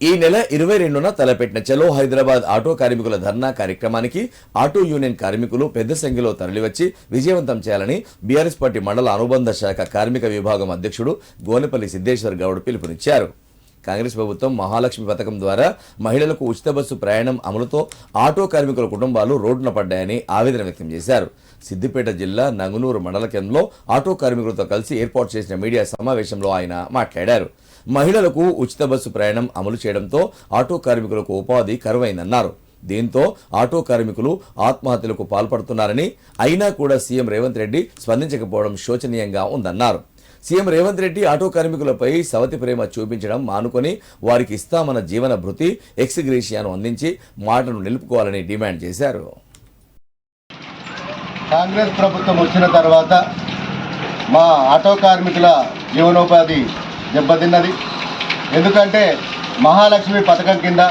ఈ నెల ఇరవై రెండున తలపెట్టిన చలో హైదరాబాద్ ఆటో కార్మికుల ధర్నా కార్యక్రమానికి ఆటో యూనియన్ కార్మికులు పెద్ద సంఖ్యలో తరలివచ్చి విజయవంతం చేయాలని బీఆర్ఎస్ పార్టీ మండల అనుబంధ శాఖ కార్మిక విభాగం అధ్యక్షుడు గోనెపల్లి సిద్దేశ్వర్ గౌడ్ పిలుపునిచ్చారు. కాంగ్రెస్ ప్రభుత్వం మహాలక్ష్మి పథకం ద్వారా మహిళలకు ఉచిత బస్సు ప్రయాణం అమలుతో ఆటో కార్మికుల కుటుంబాలు రోడ్డున పడ్డాయని ఆవేదన వ్యక్తం చేశారు. సిద్దిపేట జిల్లా నంగునూరు మండల కేంద్రంలో ఆటో కార్మికులతో కలిసి ఏర్పాటు చేసిన మీడియా సమావేశంలో ఆయన మాట్లాడారు. మహిళలకు ఉచిత బస్సు ప్రయాణం అమలు చేయడంతో ఆటో కార్మికులకు ఉపాధి కరువైందన్నారు. దీంతో ఆటో కార్మికులు ఆత్మహత్యలకు పాల్పడుతున్నారని అయినా కూడా సీఎం రేవంత్ రెడ్డి స్పందించకపోవడం శోచనీయంగా ఉందన్నారు. సీఎం రేవంత్ రెడ్డి ఆటో కార్మికులపై సవతి ప్రేమ చూపించడం మానుకొని వారికి ఇస్తామన్న జీవన భృతి ఎక్స్గ్రేషియాను అందించి మాటను నిలుపుకోవాలని డిమాండ్ చేశారు. కాంగ్రెస్ ప్రభుత్వం వచ్చిన తర్వాత మా ఆటో కార్మికుల జీవనోపాధి దెబ్బతిన్నది. ఎందుకంటే మహాలక్ష్మి పథకం కింద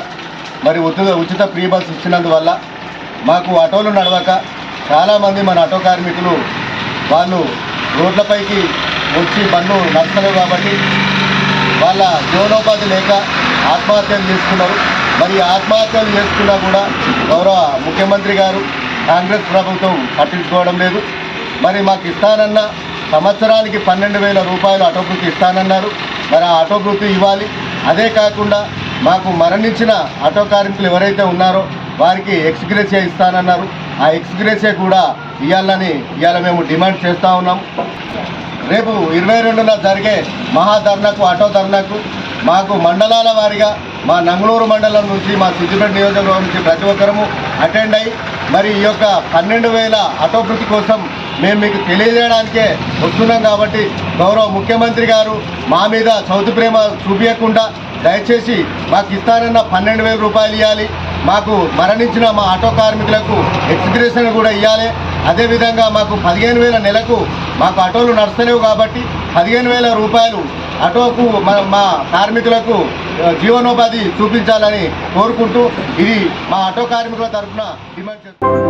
మరి ఉచిత ఉచిత ఫ్రీ బస్ ఇచ్చినందువల్ల మాకు ఆటోలు నడవక చాలామంది మన ఆటో కార్మికులు వాళ్ళు రోడ్లపైకి వచ్చి బండ్లు నడుస్తలేవు కాబట్టి వాళ్ళ జీవనోపాధి లేక ఆత్మహత్యలు చేసుకున్నారు. మరి ఆత్మహత్యలు చేసుకున్నా కూడా గౌరవ ముఖ్యమంత్రి గారు కాంగ్రెస్ ప్రభుత్వం పట్టించుకోవడం లేదు. మరి మాకు ఇస్తానన్న సంవత్సరానికి పన్నెండు వేల రూపాయలు ఆటోభృతి ఇస్తానన్నారు. మరి ఆ ఆటోభృతి ఇవ్వాలి. అదే కాకుండా మాకు మరణించిన ఆటో కార్మికులు ఎవరైతే ఉన్నారో వారికి ఎక్స్గ్రేసియా ఇస్తానన్నారు. ఆ ఎక్స్గ్రేసియా కూడా ఇవ్వాలని ఇవాళ మేము డిమాండ్ చేస్తూ ఉన్నాం. రేపు ఇరవై రెండున జరిగే మహాధర్నకు ఆటో ధర్నకు మాకు మండలాల వారిగా మా నంగళూరు మండలం నుంచి మా సిద్దిపేట నియోజకవర్గం నుంచి ప్రతి ఒక్కరము అటెండ్ అయ్యి మరి ఈ యొక్క పన్నెండు వేల ఆటో వృత్తి కోసం మేము మీకు తెలియజేయడానికే వస్తున్నాం కాబట్టి గౌరవ ముఖ్యమంత్రి గారు మా మీద చౌతి ప్రేమ చూపించకుండా దయచేసి మాకు ఇస్తానన్న పన్నెండు వేల రూపాయలు ఇవ్వాలి. మాకు మరణించిన మా ఆటో కార్మికులకు ఎక్స్గ్రేషన్ కూడా ఇవ్వాలి. అదేవిధంగా మాకు పదిహేను వేల నెలకు మాకు ఆటోలు నడుస్తలేవు కాబట్టి పదిహేను వేల రూపాయలు ఆటోకు మా మా కార్మికులకు జీవనోపాధి చూపించాలని కోరుకుంటూ ఇది మా ఆటో కార్మికుల తరఫున డిమాండ్ చేస్తున్నాం.